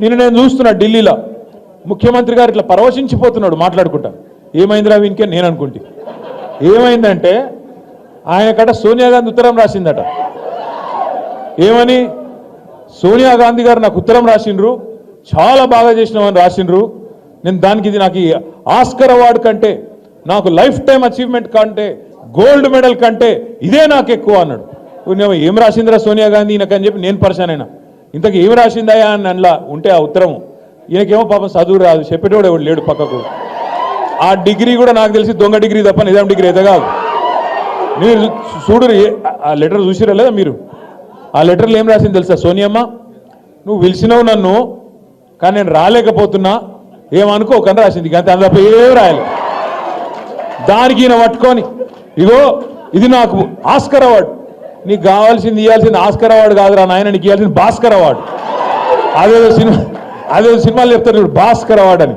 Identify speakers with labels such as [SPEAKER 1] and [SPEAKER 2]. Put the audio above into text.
[SPEAKER 1] నేను నేను చూస్తున్నా ఢిల్లీలో ముఖ్యమంత్రి గారు ఇట్లా పరవశించిపోతున్నాడు మాట్లాడుకుంటా. ఏమైందిరా వీనికే నేను అనుకుంటే. ఏమైందంటే ఆయన కట సోనియా గాంధీ ఉత్తరం రాసిందట. ఏమని? సోనియా గాంధీ గారు నాకు ఉత్తరం రాసిండ్రు చాలా బాగా చేసినామని రాసిండ్రు. నేను దానికి ఇది నాకు ఈ ఆస్కర్ అవార్డు కంటే నాకు లైఫ్ టైం అచీవ్మెంట్ కంటే గోల్డ్ మెడల్ కంటే ఇదే నాకు ఎక్కువ అన్నాడు. ఏం రాసిందిరా సోనియా గాంధీ ఈయనకని చెప్పి నేను పరిశానైనా ఇంతకు ఏం రాసిందయా అని అందులో ఉంటే ఆ ఉత్తరం. ఈయనకేమో పాపం చదువు రాదు చెప్పేటోడు ఎవడు లేడు పక్కకు. ఆ డిగ్రీ కూడా నాకు తెలిసి దొంగ డిగ్రీ తప్ప నిజాం డిగ్రీ అయితే కాదు. మీరు చూడు ఆ లెటర్ చూసిరా లేదా మీరు? ఆ లెటర్లో ఏం రాసింది తెలుసా సోనియమ్మ? నువ్వు పిలిచినావు నన్ను కానీ నేను రాలేకపోతున్నా. ఏమనుకోకని రాసింది కానీ అందులో ఏం రాయాలి? దానికి ఈయన పట్టుకొని ఇగో ఇది నాకు ఆస్కర్ అవార్డు. నీకు కావాల్సింది ఇవ్వాల్సింది ఆస్కర్ అవార్డు కాదురా నాయన నీకు ఇవ్వాల్సింది భాస్కర్ అవార్డు. అదేదో సినిమా అదేదో సినిమాలు చెప్తారు భాస్కర్ అవార్డు అని.